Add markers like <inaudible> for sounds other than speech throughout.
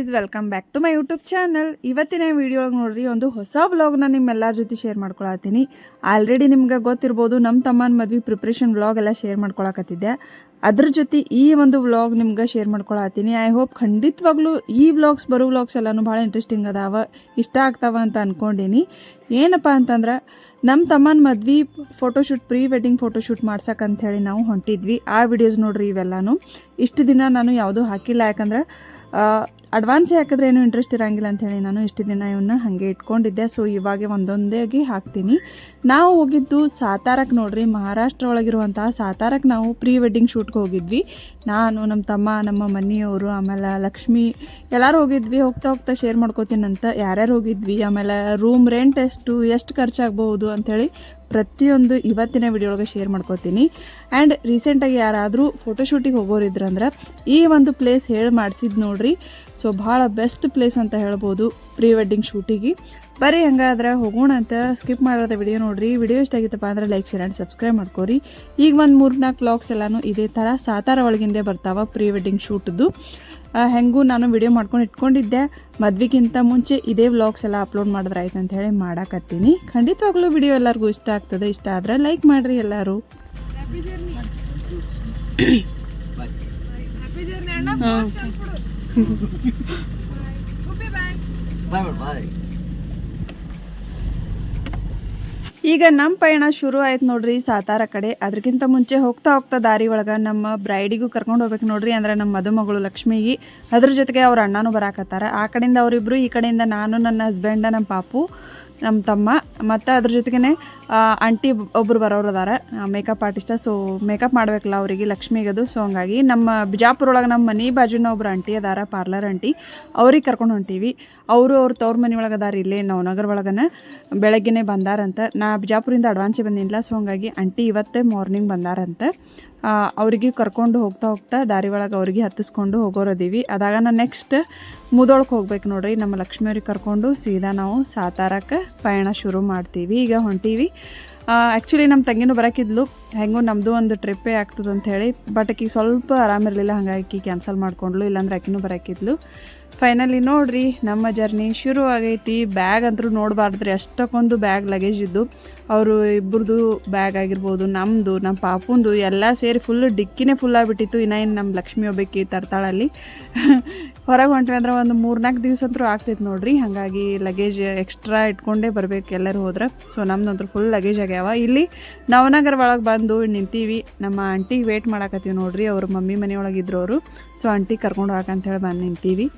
Guys welcome back to my YouTube channel ಇವತ್ತಿನ video ನೋಡ್ರಿ, ಒಂದು ಹೊಸ ವ್ಲಾಗ್ನ ನಿಮ್ಮೆಲ್ಲರ ಜೊತೆ ಶೇರ್ ಮಾಡ್ಕೊಳತ್ತೀನಿ. ಆಲ್ರೆಡಿ ನಿಮ್ಗೆ ಗೊತ್ತಿರ್ಬೋದು ನಮ್ಮ ತಮ್ಮನ ಮದ್ವೆ ಪ್ರಿಪ್ರೇಷನ್ ವ್ಲಾಗ್ ಎಲ್ಲ ಶೇರ್ ಮಾಡ್ಕೊಳಕತ್ತಿದ್ದೆ. ಅದ್ರ ಜೊತೆ ಈ ಒಂದು ವ್ಲಾಗ್ ನಿಮ್ಗೆ ಶೇರ್ ಮಾಡ್ಕೊಳತ್ತೀನಿ. ಐ ಹೋಪ್ ಖಂಡಿತವಾಗ್ಲೂ ಈ ವ್ಲಾಗ್ಸ್ ಬರೋ ವ್ಲಾಗ್ಸ್ ಎಲ್ಲನೂ ಭಾಳ ಇಂಟ್ರೆಸ್ಟಿಂಗ್ ಅದಾವ, ಇಷ್ಟ ಆಗ್ತಾವ ಅಂತ ಅನ್ಕೊಂಡೀನಿ. ಏನಪ್ಪ ಅಂತಂದ್ರೆ ನಮ್ಮ ತಮ್ಮನ ಮದ್ವೆ ಫೋಟೋಶೂಟ್ ಪ್ರೀ ವೆಡ್ಡಿಂಗ್ ಫೋಟೋಶೂಟ್ ಮಾಡ್ಸಕ್ಕೆ ಅಂಥೇಳಿ ನಾವು ಹೊಂಟಿದ್ವಿ. ಆ ವಿಡಿಯೋಸ್ ನೋಡ್ರಿ ಇವೆಲ್ಲನೂ. ಇಷ್ಟು ದಿನ ನಾನು ಯಾವುದೂ ಹಾಕಿಲ್ಲ, ಯಾಕಂದ್ರೆ ಅಡ್ವಾನ್ಸೇ ಹಾಕಿದ್ರೆ ಏನು ಇಂಟ್ರೆಸ್ಟ್ ಇರಂಗಿಲ್ಲ ಅಂಥೇಳಿ ನಾನು ಇಷ್ಟು ದಿನ ಇವನ್ನ ಹಾಗೆ ಇಟ್ಕೊಂಡಿದ್ದೆ. ಸೊ ಇವಾಗೆ ಒಂದೊಂದಾಗಿ ಹಾಕ್ತೀನಿ. ನಾವು ಹೋಗಿದ್ದು ಸಾತಾರಕ್ಕೆ ನೋಡ್ರಿ, ಮಹಾರಾಷ್ಟ್ರ ಒಳಗಿರುವಂತಹ ಸಾತಾರಕ್ಕೆ ನಾವು ಪ್ರೀ ವೆಡ್ಡಿಂಗ್ ಶೂಟ್ಗೆ ಹೋಗಿದ್ವಿ. ನಾನು ನಮ್ಮ ತಮ್ಮ, ನಮ್ಮ ಮನೆಯವರು, ಆಮೇಲೆ ಲಕ್ಷ್ಮಿ, ಎಲ್ಲರೂ ಹೋಗಿದ್ವಿ. ಹೋಗ್ತಾ ಹೋಗ್ತಾ ಶೇರ್ ಮಾಡ್ಕೋತೀನಂತ ಯಾರ್ಯಾರು ಹೋಗಿದ್ವಿ, ಆಮೇಲೆ ರೂಮ್ ರೆಂಟ್ ಎಷ್ಟು ಎಷ್ಟು ಖರ್ಚಾಗ್ಬೋದು ಅಂಥೇಳಿ ಪ್ರತಿಯೊಂದು ಇವತ್ತಿನ ವಿಡಿಯೋ ಒಳಗೆ ಶೇರ್ ಮಾಡ್ಕೋತೀನಿ ಆ್ಯಂಡ್ ರೀಸೆಂಟಾಗಿ ಯಾರಾದರೂ ಫೋಟೋಶೂಟಿಗೆ ಹೋಗೋರಿದ್ರಂದ್ರೆ ಈ ಒಂದು ಪ್ಲೇಸ್ ಹೇಳಿ ಮಾಡಿಸಿದ್ ನೋಡ್ರಿ. ಸೊ ಭಾಳ ಬೆಸ್ಟ್ ಪ್ಲೇಸ್ ಅಂತ ಹೇಳ್ಬೋದು ಪ್ರೀ ವೆಡ್ಡಿಂಗ್ ಶೂಟಿಗೆ ಬರೀ ಹಂಗಾದ್ರೆ ಹೋಗೋಣ ಅಂತ ಸ್ಕಿಪ್ ಮಾಡಿರೋದ ವಿಡಿಯೋ ನೋಡ್ರಿ. ವಿಡಿಯೋ ಇಷ್ಟ ಆಗಿತ್ತಪ್ಪ ಅಂದ್ರೆ ಲೈಕ್ ಶೇರ್ ಆ್ಯಂಡ್ ಸಬ್ಸ್ಕ್ರೈಬ್ ಮಾಡ್ಕೊರಿ. ಈಗ ಒಂದು ಮೂರು ನಾಲ್ಕು ವ್ಲಾಗ್ಸ್ ಎಲ್ಲಾನು ಇದೇ ಥರ ಸಾತಾರ ಒಳಗಿಂದೇ ಬರ್ತಾವ ಪ್ರೀ ವೆಡ್ಡಿಂಗ್ ಶೂಟ್ದು ಹೆಂಗೂ ನಾನು ವಿಡಿಯೋ ಮಾಡ್ಕೊಂಡು ಇಟ್ಕೊಂಡಿದ್ದೆ. ಮದ್ವೆಗಿಂತ ಮುಂಚೆ ಇದೇ ವ್ಲಾಗ್ಸ್ ಎಲ್ಲ ಅಪ್ಲೋಡ್ ಮಾಡಿದ್ರೆ ಆಯ್ತು ಅಂತ ಹೇಳಿ ಮಾಡಾಕತ್ತೀನಿ. ಖಂಡಿತವಾಗ್ಲೂ ವಿಡಿಯೋ ಎಲ್ಲರಿಗೂ ಇಷ್ಟ ಆಗ್ತದೆ. ಇಷ್ಟ ಆದ್ರೆ ಲೈಕ್ ಮಾಡಿರಿ ಎಲ್ಲರೂ. ಬಾಯ್ ಬಾಯ್ ಈಗ ನಮ್ಮ ಪಯಣ ಶುರು ಆಯ್ತು ನೋಡ್ರಿ, ಸಾತಾರ ಕಡೆ. ಅದಕ್ಕಿಂತ ಮುಂಚೆ ಹೋಗ್ತಾ ಹೋಗ್ತಾ ದಾರಿ ಒಳಗೆ ನಮ್ಮ ಬ್ರೈಡಿಗೂ ಕರ್ಕೊಂಡು ಹೋಗ್ಬೇಕು ನೋಡ್ರಿ, ಅಂದ್ರೆ ನಮ್ಮ ಮದುಮಗಳು ಲಕ್ಷ್ಮಿಗೆ. ಅದ್ರ ಜೊತೆಗೆ ಅವ್ರ ಅಣ್ಣನೂ ಬರಾಕತ್ತಾರ. ಆ ಕಡೆಯಿಂದ ಅವರಿಬ್ರು, ಈ ಕಡೆಯಿಂದ ನಾನು, ನನ್ನ ಹಸ್ಬೆಂಡ ನಮ್ಮ ಪಾಪು ನಮ್ಮ ತಮ್ಮ, ಮತ್ತು ಅದ್ರ ಜೊತೆಗೇ ಆಂಟಿ ಒಬ್ಬರು ಬರೋರು ಅದಾರ ಮೇಕಪ್ ಆರ್ಟಿಸ್ಟ ಸೊ ಮೇಕಪ್ ಮಾಡ್ಬೇಕಲ್ಲ ಅವರಿಗೆ ಲಕ್ಷ್ಮಿಗದು. ಸೊ ಹಂಗಾಗಿ ನಮ್ಮ ಬಿಜಾಪುರ ಒಳಗೆ ನಮ್ಮ ಮನೆ ಬಾಜುನ ಒಬ್ರು ಆಂಟಿ ಅದಾರ ಪಾರ್ಲರ್ ಆಂಟಿ. ಅವ್ರಿಗೆ ಕರ್ಕೊಂಡು ಹೊಂಟೀವಿ. ಅವರು ಅವ್ರ ತವ್ರ ಮನೆ ಒಳಗೆ ಅದಾರ ಇಲ್ಲೇ ನವನಗರ ಒಳಗನ ಬೆಳಗ್ಗೆನೇ ಬಂದಾರಂತ. ನಾ ಬಿಜಾಪುರಿಂದ ಅಡ್ವಾನ್ಸ್ ಬಂದಿಲ್ಲ ಸೊ ಹಂಗಾಗಿ ಆಂಟಿ ಇವತ್ತೇ ಮಾರ್ನಿಂಗ್ ಬಂದಾರಂತ. ಅವ್ರಿಗೆ ಕರ್ಕೊಂಡು ಹೋಗ್ತಾ ಹೋಗ್ತಾ ದಾರಿ ಒಳಗೆ ಅವ್ರಿಗೆ ಹತ್ತಿಸ್ಕೊಂಡು ಹೋಗೋರದೀವಿ. ಅದಾಗ ನಾನು ನೆಕ್ಸ್ಟ್ ಮುದೋಳಕ್ಕೆ ಹೋಗ್ಬೇಕು ನೋಡ್ರಿ. ನಮ್ಮ ಲಕ್ಷ್ಮಿಯವ್ರಿಗೆ ಕರ್ಕೊಂಡು ಸೀದಾ ನಾವು ಸಾತಾರಕ್ಕೆ ಪಯಣ ಶುರು ಮಾಡ್ತೀವಿ. ಈಗ ಹೊಂಟೀವಿ. ಆ್ಯಕ್ಚುಲಿ ನಮ್ಮ ತಂಗಿನೂ ಬರಕಿದ್ಲು. ಹೆಂಗೂ ನಮ್ಮದು ಒಂದು ಟ್ರಿಪ್ಪೇ ಆಗ್ತದೆ ಅಂತ ಹೇಳಿ. ಬಟ್ ಆಕಿಗೆ ಸ್ವಲ್ಪ ಆರಾಮಿರಲಿಲ್ಲ, ಹಾಗಾಗಿ ಕ್ಯಾನ್ಸಲ್ ಮಾಡ್ಕೊಂಡ್ಲು ಇಲ್ಲಾಂದ್ರೆ ಆಕಿನೂ ಬರೋಕಿದ್ಲು. ಫೈನಲಿ ನೋಡ್ರಿ, ನಮ್ಮ ಜರ್ನಿ ಶುರು ಆಗೈತಿ. ಬ್ಯಾಗ್ ಅಂತರೂ ನೋಡಬಾರ್ದ್ರಿ, ಅಷ್ಟಕ್ಕೊಂದು ಬ್ಯಾಗ್ ಲಗೇಜ್ ಇದ್ದು. ಅವರು ಇಬ್ಬರದು ಬ್ಯಾಗ್ ಆಗಿರ್ಬೋದು ನಮ್ಮದು ನಮ್ಮ ಪಾಪುಂದು, ಎಲ್ಲ ಸೇರಿ ಫುಲ್ ಡಿಕ್ಕಿನೇ ಫುಲ್ ಆಗಿಬಿಟ್ಟಿತ್ತು. ಇನ್ನೇನು ಇನ್ನು ನಮ್ಮ ಲಕ್ಷ್ಮಿ ಒಬ್ಬಾಕಿ ತರ್ತಾಳಲ್ಲಿ <laughs> ಹೊರಗೆ ಹೊಂಟ್ವಿ ಅಂದ್ರೆ ಒಂದು ಮೂರ್ನಾಲ್ಕು ದಿವಸ ಅಂತೂ ಆಗ್ತೈತೆ ನೋಡ್ರಿ. ಹಾಗಾಗಿ ಲಗೇಜ್ ಎಕ್ಸ್ಟ್ರಾ ಇಟ್ಕೊಂಡೇ ಬರಬೇಕು ಎಲ್ಲರೂ ಹೋದ್ರೆ. ಸೊ ನಮ್ದಂತೂ ಫುಲ್ ಲಗೇಜ್ ಆಗ್ಯಾವ. ಇಲ್ಲಿ ನವನಗರ ಒಳಗೆ ಬಂದು ನಿಂತೀವಿ. ನಮ್ಮ ಆಂಟಿಗೆ ವೇಟ್ ಮಾಡಾಕತ್ತೀವಿ ನೋಡ್ರಿ. ಅವ್ರ ಮಮ್ಮಿ ಮನೆಯೊಳಗಿದ್ರು ಅವರು ಸೊ ಆಂಟಿ ಕರ್ಕೊಂಡು ಹೋಗಕ್ಕಂತ ಹೇಳಿ ಬಂದು ನಿಂತೀವಿ.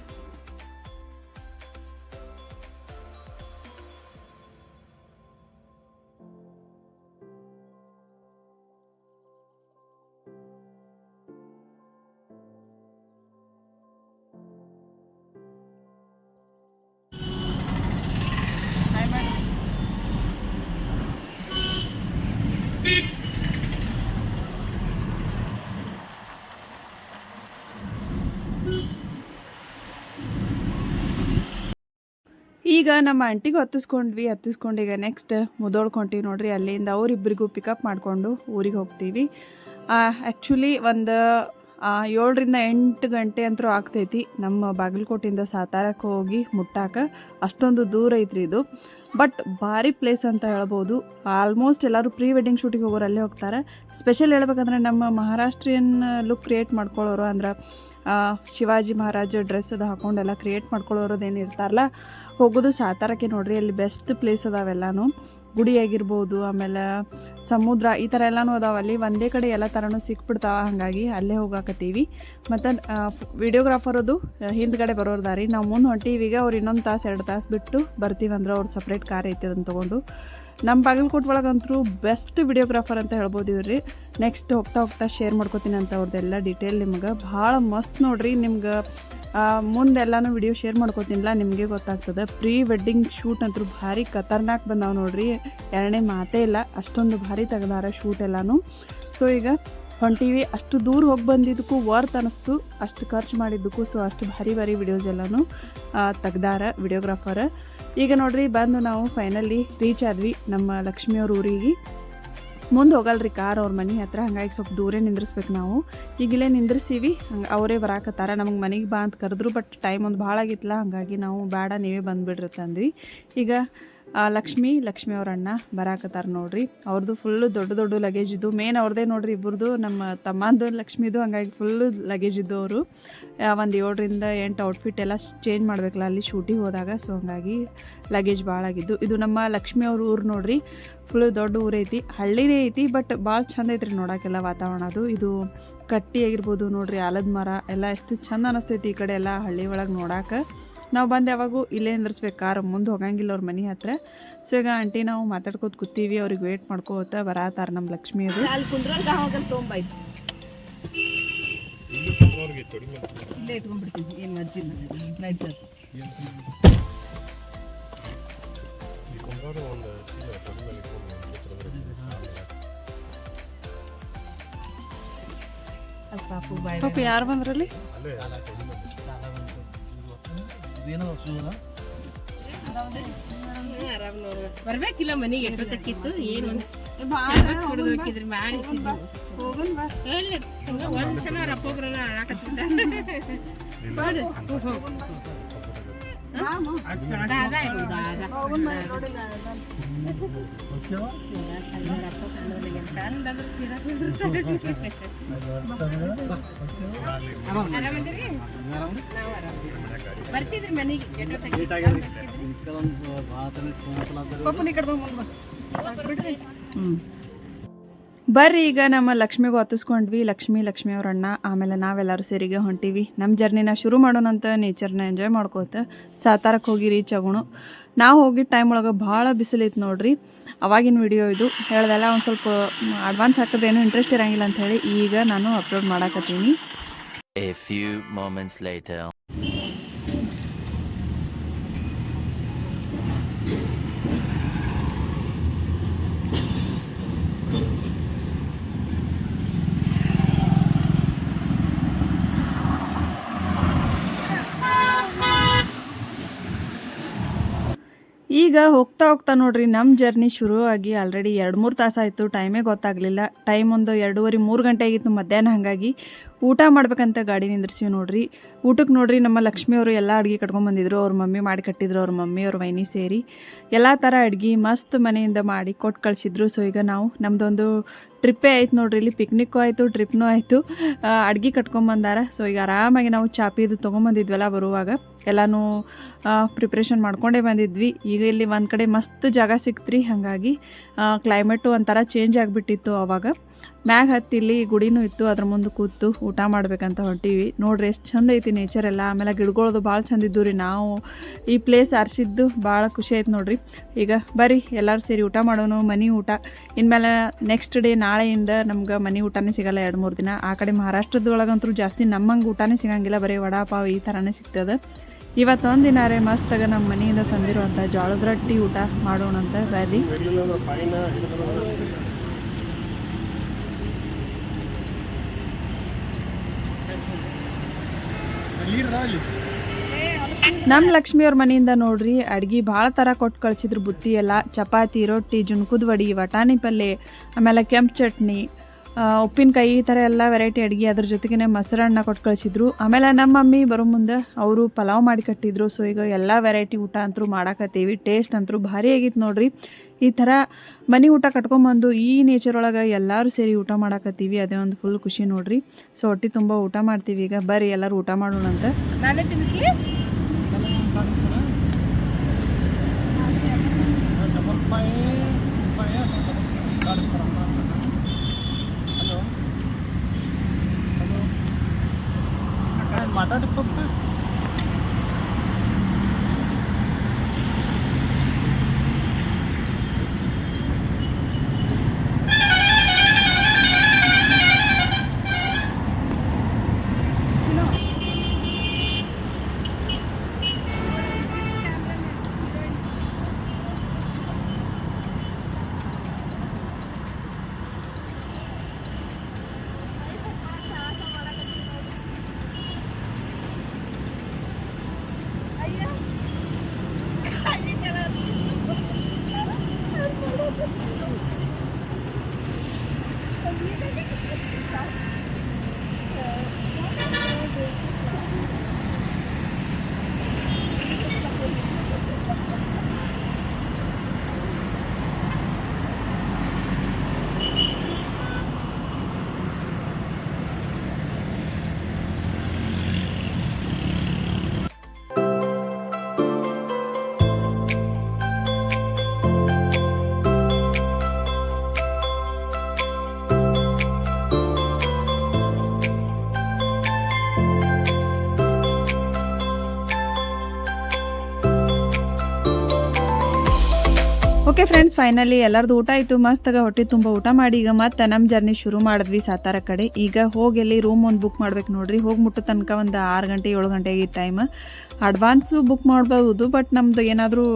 ಈಗ ನಮ್ಮ ಆಂಟಿಗೆ ಹತ್ತಿಸ್ಕೊಂಡ್ವಿ, ಹತ್ತಿಸ್ಕೊಂಡು ಈಗ ನೆಕ್ಸ್ಟ್ ಮುದೋಳ್ಕೊಂತೀವಿ ನೋಡ್ರಿ, ಅಲ್ಲಿಂದ ಅವರಿಬ್ಬರಿಗೂ ಪಿಕಪ್ ಮಾಡಿಕೊಂಡು ಊರಿಗೆ ಹೋಗ್ತೀವಿ. ಆ್ಯಕ್ಚುಲಿ ಒಂದು ಏಳರಿಂದ ಎಂಟು ಗಂಟೆ ಅಂತೂ ಆಗ್ತೈತಿ. ನಮ್ಮ ಬಾಗಲಕೋಟೆಯಿಂದ ಸಾತಾರಕ್ಕೆ ಹೋಗಿ ಮುಟ್ಟಾಕ ಅಷ್ಟೊಂದು ದೂರ ಐತ್ರಿ ಇದು. ಬಟ್ ಭಾರಿ ಪ್ಲೇಸ್ ಅಂತ ಹೇಳ್ಬೋದು. ಆಲ್ಮೋಸ್ಟ್ ಎಲ್ಲರೂ ಪ್ರೀ ವೆಡ್ಡಿಂಗ್ ಶೂಟಿಗೆ ಹೋಗೋರು ಅಲ್ಲೇ ಹೋಗ್ತಾರೆ. ಸ್ಪೆಷಲ್ ಹೇಳ್ಬೇಕಂದ್ರೆ ನಮ್ಮ ಮಹಾರಾಷ್ಟ್ರಿಯನ್ ಲುಕ್ ಕ್ರಿಯೇಟ್ ಮಾಡ್ಕೊಳ್ಳೋರು ಅಂದ್ರೆ ಶಿವಾಜಿ ಮಹಾರಾಜ ಡ್ರೆಸ್ ಅದು ಹಾಕೊಂಡೆಲ್ಲ ಕ್ರಿಯೇಟ್ ಮಾಡ್ಕೊಳ್ಳೋರೋದೇನು ಇರ್ತಾರಲ್ಲ, ಹೋಗೋದು ಸಾತಾರಕ್ಕೆ ನೋಡ್ರಿ, ಅಲ್ಲಿ ಬೆಸ್ಟ್ ಪ್ಲೇಸ್ ಅದಾವೆಲ್ಲನೂ ಗುಡಿ ಆಗಿರ್ಬೋದು, ಆಮೇಲೆ ಸಮುದ್ರ, ಈ ಥರ ಎಲ್ಲನೂ ಅದಾವ. ಅಲ್ಲಿ ಒಂದೇ ಕಡೆ ಎಲ್ಲ ಥರನೂ ಸಿಕ್ಬಿಡ್ತಾವೆ, ಹಾಗಾಗಿ ಅಲ್ಲೇ ಹೋಗಾಕತ್ತೀವಿ. ಮತ್ತು ವಿಡಿಯೋಗ್ರಾಫರ್ ಅದು ಹಿಂದ್ಗಡೆ ಬರೋರ್ದಾರಿ ನಾವು ಮುಂದೆ ಹೊಂಟೀವಿ, ಈಗ ಅವ್ರು ಇನ್ನೊಂದು ತಾಸು, ಎರಡು ತಾಸು ಬಿಟ್ಟು ಬರ್ತೀವಂದ್ರೆ, ಅವ್ರು ಸಪ್ರೇಟ್ ಕಾರ್ ಐತಿ ಅದನ್ನು ತೊಗೊಂಡು. ನಮ್ಮ ಬಾಗಲಕೋಟೆ ಒಳಗಂತೂ ಬೆಸ್ಟ್ ವಿಡಿಯೋಗ್ರಾಫರ್ ಅಂತ ಹೇಳ್ಬೋದು ಇವ್ರಿ. ನೆಕ್ಸ್ಟ್ ಹೋಗ್ತಾ ಹೋಗ್ತಾ ಶೇರ್ ಮಾಡ್ಕೋತೀನಿ ಅಂತ ಅವ್ರದ್ದೆಲ್ಲ ಡೀಟೇಲ್ ನಿಮ್ಗೆ. ಭಾಳ ಮಸ್ತ್ ನೋಡ್ರಿ, ನಿಮ್ಗೆ ಮುಂದೆಲ್ಲಾನು ವಿಡಿಯೋ ಶೇರ್ ಮಾಡ್ಕೋತೀನಿಲ್ಲ, ನಿಮಗೆ ಗೊತ್ತಾಗ್ತದೆ. ಪ್ರೀ ವೆಡ್ಡಿಂಗ್ ಶೂಟ್ ಅಂತೂ ಭಾರಿ ಖತರ್ನಾಕ್ ಬಂದಾವೆ ನೋಡ್ರಿ. ಎರಡನೇ ಮಾತೇ ಇಲ್ಲ, ಅಷ್ಟೊಂದು ಭಾರಿ ತೆಗ್ದಾರ ಶೂಟ್ ಎಲ್ಲಾನು. ಸೊ ಈಗ ಹೊಂಟೀವಿ. ಅಷ್ಟು ದೂರ ಹೋಗಿ ಬಂದಿದ್ದಕ್ಕೂ ವರ್ತ್ ಅನ್ನಿಸ್ತು ಅಷ್ಟು ಖರ್ಚು ಮಾಡಿದ್ದಕ್ಕೂ ಸೊ ಅಷ್ಟು ಭಾರಿ ಭಾರಿ ವಿಡಿಯೋಸ್ ಎಲ್ಲಾನು ತೆಗ್ದಾರ ವಿಡಿಯೋಗ್ರಾಫರ್ ಈಗ ನೋಡ್ರಿ, ಬಂದು ನಾವು ಫೈನಲಿ ರೀಚ್ ಆದ್ವಿ ನಮ್ಮ ಲಕ್ಷ್ಮಿಯವ್ರ ಊರಿಗೆ. ಮುಂದೆ ಹೋಗಲ್ರಿ ಕಾರ್ ಅವ್ರ ಮನೆ ಹತ್ರ, ಹಂಗಾಗಿ ಸ್ವಲ್ಪ ದೂರೇ ನಿಂದ್ರಿಸ್ಬೇಕು ನಾವು. ಈಗಿಲ್ಲೇ ನಿಂದ್ರಿಸೀವಿ, ಹಂಗೆ ಅವರೇ ಬರಾಕತ್ತಾರ, ನಮಗೆ ಮನೆಗೆ ಬಾ ಅಂತ ಕರೆದ್ರು ಬಟ್ ಟೈಮ್ ಒಂದು ಭಾಳ ಆಗಿತ್ತಲ್ಲ ಹಾಗಾಗಿ ನಾವು ಬೇಡ ನೀವೇ ಬಂದುಬಿಡ್ರಿ ತಂದ್ವಿ. ಈಗ ಲಕ್ಷ್ಮಿ ಲಕ್ಷ್ಮಿ ಅವ್ರ ಅಣ್ಣ ಬರಾಕತ್ತಾರ ನೋಡ್ರಿ. ಅವ್ರದ್ದು ಫುಲ್ಲು ದೊಡ್ಡ ದೊಡ್ಡ ಲಗೇಜ್ ಇದ್ದು ಮೇನ್ ಅವ್ರದ್ದೇ ನೋಡ್ರಿ ಇಬ್ಬರದು ನಮ್ಮ ತಮ್ಮಂದು, ಲಕ್ಷ್ಮಿದು, ಹಂಗಾಗಿ ಫುಲ್ಲು ಲಗೇಜ್ ಇದ್ದು ಅವರು. ಒಂದು ಏಳರಿಂದ ಎಂಟು ಔಟ್ಫಿಟ್ ಎಲ್ಲ ಚೇಂಜ್ ಮಾಡಬೇಕಲ್ಲ ಅಲ್ಲಿ ಶೂಟಿಗೆ ಹೋದಾಗ ಸೊ ಹಂಗಾಗಿ ಲಗೇಜ್ ಭಾಳ ಆಗಿದ್ದು. ಇದು ನಮ್ಮ ಲಕ್ಷ್ಮಿ ಅವ್ರ ಊರು ನೋಡ್ರಿ. ಫುಲ್ ದೊಡ್ಡ ಊರೈತಿ ಹಳ್ಳಿನೇ ಐತಿ ಬಟ್ ಭಾಳ ಚಂದ ಐತ್ರಿ ನೋಡೋಕ್ಕೆಲ್ಲ ವಾತಾವರಣ ಅದು. ಇದು ಕಟ್ಟಿ ಆಗಿರ್ಬೋದು ನೋಡ್ರಿ, ಆಲದ ಮರ, ಎಲ್ಲ ಎಷ್ಟು ಚಂದ ಅನಿಸ್ತೈತಿ ಈ ಕಡೆ ಎಲ್ಲ ಹಳ್ಳಿ ಒಳಗೆ ನೋಡಾಕ. ನಾವು ಬಂದು ಯಾವಾಗೂ ಇಲ್ಲೇ ನಿಂದಿರ್ಸ್ಬೇಕು ಕಾರ್ ಮುಂದೆ ಹೋಗಂಗಿಲ್ಲ ಅವ್ರ ಮನೆ ಹತ್ರ. ಸೊ ಈಗ ಆಂಟಿ ನಾವು ಮಾತಾಡ್ಕೋತ ಕೂತೀವಿ ಅವ್ರಿಗೆ ವೇಟ್ ಮಾಡ್ಕೋತ ಬರತ್ತಾರ ನಮ್ಮ ಲಕ್ಷ್ಮಿ ಅದು. ಅಲ್ಲಿ ಕುಂದ್ರಲ್ಲಿ ತೊಗೊಂಬಾಯ್ತು ಇಲ್ಲಿ ಇಟ್ಕೊಂಡ್ಬಿಡ್ತೀನಿ ಏನು ಪಾಪ ಯಾರು ಬಂದ್ರಲ್ಲಿ? ತೊಡಿ ಮೇಲೆ ಬರ್ಬೇಕಿಲ್ಲ ಮನೆಗೆ ಎಷ್ಟೊತ್ತಕ್ಕಿತ್ತು ಏನು ಹೊಡೆದ್ಬೇಕಿದ್ರೆ ಮಾಡಿ ಒಂದ್ಸಲ ರಪ್ಪೊಬ್ರನ್ನ ಆಡಾಕತ್ತಿದ್ದ ದಾದ ಇರು, ದಾದ. ಆರಾಮದಿರಿ? ನಾವು ಆರಾಮ. ಬರ್ತಿದ್ರಿ ಮನೆಗೆ ಎಷ್ಟೊತ್ತಕ್ಕಿತ್ತು? ಹ್ಞೂ ಬರ್ರಿ, ಈಗ ನಮ್ಮ ಲಕ್ಷ್ಮಿಗೂ ಹತ್ತಿಸ್ಕೊಂಡ್ವಿ. ಲಕ್ಷ್ಮಿ ಲಕ್ಷ್ಮಿ ಅವ್ರ ಅಣ್ಣ. ಆಮೇಲೆ ನಾವೆಲ್ಲರೂ ಸೇರಿಗೆ ಹೊಂಟೀವಿ. ನಮ್ಮ ಜರ್ನಿನ ಶುರು ಮಾಡೋಣಂತ ನೇಚರ್ನ ಎಂಜಾಯ್ ಮಾಡ್ಕೋತ ಸಾತಾರಕ್ಕೆ ಹೋಗಿ ರೀಚ್ ಆಗೋಣ ನಾವು ಹೋಗಿದ್ದ ಟೈಮ್ ಒಳಗೆ ಭಾಳ ಬಿಸಿಲಿತ್ತು ನೋಡ್ರಿ. ಅವಾಗಿನ ವಿಡಿಯೋ ಇದು. ಹೇಳ್ದೆಲ್ಲ ಒಂದು ಸ್ವಲ್ಪ ಅಡ್ವಾನ್ಸ್ ಹಾಕಿದ್ರೆ ಏನೂ ಇಂಟ್ರೆಸ್ಟ್ ಇರಂಗಿಲ್ಲ ಅಂತ ಹೇಳಿ ಈಗ ನಾನು ಅಪ್ಲೋಡ್ ಮಾಡಾಕತ್ತೀನಿ. ಈಗ ಹೋಗ್ತಾ ಹೋಗ್ತಾ ನೋಡ್ರಿ ನಮ್ಮ ಜರ್ನಿ ಶುರು ಆಗಿ ಆಲ್ರೆಡಿ ಎರಡು ಮೂರು ತಾಸಾಯಿತು ಟೈಮೇ ಗೊತ್ತಾಗಲಿಲ್ಲ. ಟೈಮ್ ಒಂದು ಎರಡೂವರೆ ಮೂರು ಗಂಟೆ ಆಗಿತ್ತು ಮಧ್ಯಾಹ್ನ ಹಾಗಾಗಿ. ಊಟ ಮಾಡ್ಬೇಕಂತ ಗಾಡಿ ನಿಂದ್ರಿಸಿವಿ ನೋಡ್ರಿ. ಊಟಕ್ಕೆ ನೋಡ್ರಿ ನಮ್ಮ ಲಕ್ಷ್ಮಿಯವರು ಎಲ್ಲ ಅಡುಗೆ ಕಟ್ಕೊಂಡ್ಬಂದಿದ್ರು ಅವ್ರ ಮಮ್ಮಿ ಮಾಡಿ ಕಟ್ಟಿದ್ರು, ಅವ್ರ ಮಮ್ಮಿ, ಅವ್ರ ವೈನಿ ಸೇರಿ. ಎಲ್ಲ ಥರ ಅಡುಗೆ ಮಸ್ತ್ ಮನೆಯಿಂದ ಮಾಡಿ ಕೊಟ್ಟು ಕಳಿಸಿದ್ರು. ಸೊ ಈಗ ನಾವು ನಮ್ಮದೊಂದು ಟ್ರಿಪ್ಪೇ ಆಯ್ತು ನೋಡ್ರಿ, ಇಲ್ಲಿ ಪಿಕ್ನಿಕ್ಕು ಆಯಿತು ಟ್ರಿಪ್ನೂ ಆಯಿತು. ಅಡ್ಗೆ ಕಟ್ಕೊಂಬಂದಾರ ಸೊ ಈಗ ಆರಾಮಾಗಿ ನಾವು ಚಾಪಿದು ತೊಗೊಂಬಂದಿದ್ವಲ್ಲ ಬರುವಾಗ. ಎಲ್ಲನೂ ಪ್ರಿಪ್ರೇಷನ್ ಮಾಡ್ಕೊಂಡೇ ಬಂದಿದ್ವಿ. ಈಗ ಇಲ್ಲಿ ಒಂದು ಕಡೆ ಮಸ್ತ್ ಜಾಗ ಸಿಕ್ತ್ರಿ. ಹಾಗಾಗಿ ಕ್ಲೈಮೇಟು ಒಂಥರ ಚೇಂಜ್ ಆಗಿಬಿಟ್ಟಿತ್ತು ಅವಾಗ. ಮ್ಯಾಗ ಹತ್ತಿ ಇಲ್ಲಿ ಗುಡಿನೂ ಇತ್ತು, ಅದ್ರ ಮುಂದೆ ಕೂತು ಊಟ ಮಾಡ್ಬೇಕಂತ ಹೊಂಟೀವಿ. ನೋಡ್ರಿ ಎಷ್ಟು ಚಂದ ಐತಿ ನೇಚರ್ ಎಲ್ಲ. ಆಮೇಲೆ ಗಿಡಗಳದು ಭಾಳ ಚಂದ ಇದ್ದು ರೀ ನಾವು. ಈ ಪ್ಲೇಸ್ ಆರಿಸಿದ್ದು ಭಾಳ ಖುಷಿ ಆಯ್ತು ನೋಡ್ರಿ. ಈಗ ಬರ್ರಿ, ಎಲ್ಲರೂ ಸೇರಿ ಊಟ ಮಾಡೋನು, ಮನೆ ಊಟ. ಇನ್ಮೇಲೆ ನೆಕ್ಸ್ಟ್ ಡೇ ನಾಳೆಯಿಂದ ನಮ್ಗೆ ಮನೆ ಊಟನೇ ಸಿಗಲ್ಲ ಎರಡು ಮೂರು ದಿನ. ಆ ಕಡೆ ಮಹಾರಾಷ್ಟ್ರದೊಳಗಂತೂ ಜಾಸ್ತಿ ನಮ್ಮಂಗೆ ಊಟನೇ ಸಿಗಂಗಿಲ್ಲ, ಬರೀ ವಡಾ ಪಾವ್ ಈ ಥರನೇ ಸಿಗ್ತದೆ. ಇವತ್ತೊಂದು ದಿನ ಮಸ್ತಾಗ ನಮ್ಮ ಮನೆಯಿಂದ ತಂದಿರುವಂಥ ಜೋಳದ ರೊಟ್ಟಿ ಊಟ ಮಾಡೋಣಂತ ಬರ್ರಿ. ನಮ್ಮ ಲಕ್ಷ್ಮಿಯವ್ರ ಮನೆಯಿಂದ ನೋಡ್ರಿ, ಅಡ್ಗೆ ಭಾಳ ಥರ ಕೊಟ್ಟು ಕಳ್ಸಿದ್ರು ಬುತ್ತಿ ಎಲ್ಲ. ಚಪಾತಿ, ರೊಟ್ಟಿ, ಜುನ್ಕುದ್ ವಡಿ, ವಟಾಣಿ ಪಲ್ಲೆ, ಆಮೇಲೆ ಕೆಂಪು ಚಟ್ನಿ ಉಪ್ಪಿನಕಾಯಿ ಈ ಥರ ಎಲ್ಲ ವೆರೈಟಿ ಅಡುಗೆ ಅದ್ರ ಜೊತೆಗೇ ಮೊಸರನ್ನ ಕೊಟ್ಟು ಕಳಿಸಿದ್ರು. ಆಮೇಲೆ ನಮ್ಮ ಮಮ್ಮಿ ಬರೋ ಮುಂದೆ ಅವರು ಪಲಾವ್ ಮಾಡಿ ಕಟ್ಟಿದ್ರು. ಸೊ ಈಗ ಎಲ್ಲ ವೆರೈಟಿ ಊಟ ಅಂತೂ ಮಾಡಾಕತ್ತೀವಿ. ಟೇಸ್ಟ್ ಅಂತೂ ಭಾರಿ ಆಗಿತ್ತು ನೋಡ್ರಿ. ಈ ಥರ ಮನೆ ಊಟ ಕಟ್ಕೊಂಬಂದು ಈ ನೇಚರ್ ಒಳಗೆ ಎಲ್ಲರೂ ಸೇರಿ ಊಟ ಮಾಡಾಕತ್ತೀವಿ. ಅದೇ ಒಂದು ಫುಲ್ ಖುಷಿ ನೋಡ್ರಿ. ಸೊ ಹೊಟ್ಟೆ ತುಂಬ ಊಟ ಮಾಡ್ತೀವಿ. ಈಗ ಬರ್ರಿ ಎಲ್ಲರೂ ಊಟ ಮಾಡೋಣ ಅಂತ ನಾನೇ ತಿನ್ನಿಸ್ಲಿ ಓಕೆ ಫ್ರೆಂಡ್ಸ್ ಫೈನಲಿ ಎಲ್ಲರದು ಊಟ ಆಯಿತು. ಮಸ್ತಾಗ ಹೊಟ್ಟೆ ತುಂಬ ಊಟ ಮಾಡಿ ಈಗ ಮತ್ತೆ ನಮ್ಮ ಜರ್ನಿ ಶುರು ಮಾಡಿದ್ವಿ ಸಾತಾರ ಕಡೆ. ಈಗ ಹೋಗಿ ಎಲ್ಲಿ ರೂಮ್ ಒಂದು ಬುಕ್ ಮಾಡ್ಬೇಕು ನೋಡ್ರಿ. ಹೋಗಿ ಮುಟ್ಟೋ ತನಕ ಒಂದು ಆರು ಗಂಟೆ, ಏಳು ಗಂಟೆಗೆ ಟೈಮ್ ಅಡ್ವಾನ್ಸು ಬುಕ್ ಮಾಡ್ಬೋದು ಬಟ್ ನಮ್ದು ಏನಾದರೂ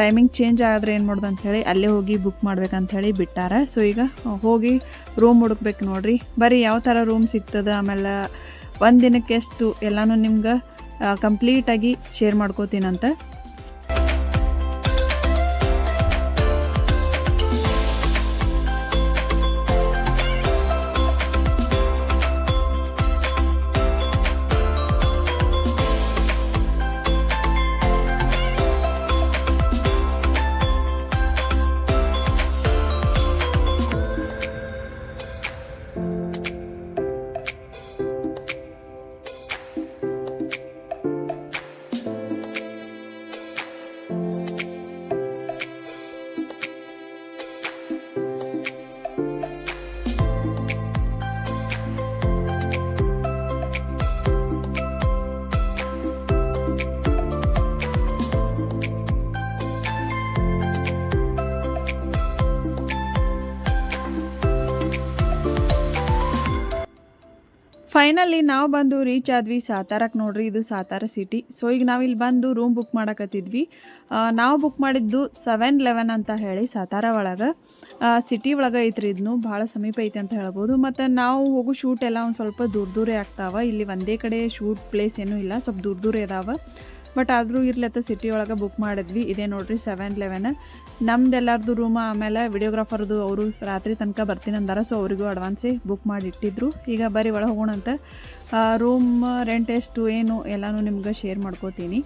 ಟೈಮಿಂಗ್ ಚೇಂಜ್ ಆದರೆ ಏನು ಮಾಡೋದು ಅಂಥೇಳಿ ಅಲ್ಲೇ ಹೋಗಿ ಬುಕ್ ಮಾಡ್ಬೇಕಂಥೇಳಿ ಬಿಟ್ಟಾರ. ಸೊ ಈಗ ಹೋಗಿ ರೂಮ್ ಹುಡುಕ್ಬೇಕು ನೋಡ್ರಿ. ಬರೀ ಯಾವ ಥರ ರೂಮ್ ಸಿಗ್ತದೆ, ಆಮೇಲೆ ಒಂದು ದಿನಕ್ಕೆ ಎಷ್ಟು ಎಲ್ಲನೂ ನಿಮ್ಗೆ ಕಂಪ್ಲೀಟಾಗಿ ಶೇರ್ ಮಾಡ್ಕೋತೀನಂತ ಫೈನಲಿ ನಾವು ಬಂದು ರೀಚ್ ಆದ್ವಿ ಸಾತಾರಕ್ಕೆ ನೋಡ್ರಿ, ಇದು ಸಾತಾರ ಸಿಟಿ ಸೊ ಈಗ ನಾವು ಇಲ್ಲಿ ಬಂದು ರೂಮ್ ಬುಕ್ ಮಾಡಕತ್ತಿದ್ವಿ. ನಾವು ಬುಕ್ ಮಾಡಿದ್ದು ಸೆವೆನ್ ಲೆವೆನ್ ಅಂತ ಹೇಳಿ ಸಾತಾರ ಒಳಗೆ. ಸಿಟಿ ಒಳಗೆ ಐತ್ರಿ ಇದನ್ನು ಭಾಳ ಸಮೀಪ ಐತೆ ಅಂತ ಹೇಳ್ಬೋದು. ಮತ್ತು ನಾವು ಹೋಗೋ ಶೂಟ್ ಎಲ್ಲ ಒಂದು ಸ್ವಲ್ಪ ದೂರ ದೂರೇ ಆಗ್ತಾವ. ಇಲ್ಲಿ ಒಂದೇ ಕಡೆ ಶೂಟ್ ಪ್ಲೇಸ್ ಏನೂ ಇಲ್ಲ, ಸ್ವಲ್ಪ ದೂರ ದೂರ ಇದಾವೆ ಬಟ್ ಆದರೂ ಇರ್ಲತ್ತ ಸಿಟಿ ಒಳಗೆ ಬುಕ್ ಮಾಡಿದ್ವಿ. ಇದೇ ನೋಡ್ರಿ ಸೆವೆನ್ ಲೆವೆನ್ ನಮ್ದೆಲ್ಲರದು ರೂಮ್ ಆಮೇಲೆ ವಿಡಿಯೋಗ್ರಾಫರ್ದು ಅವರು ರಾತ್ರಿ ತನಕ ಬರ್ತೀನಿ ಅಂದಾರ. ಸೊ ಅವರಿಗೂ ಅಡ್ವಾನ್ಸೇ ಬುಕ್ ಮಾಡಿ ಇಟ್ಟಿದ್ರು. ಈಗ ಬರೀ ಒಳಗೆ ಹೋಗೋಣಂತ ರೂಮ್ ರೆಂಟ್ ಎಷ್ಟು, ಏನು ಎಲ್ಲನೂ ನಿಮ್ಗೆ ಶೇರ್ ಮಾಡ್ಕೋತೀನಿ.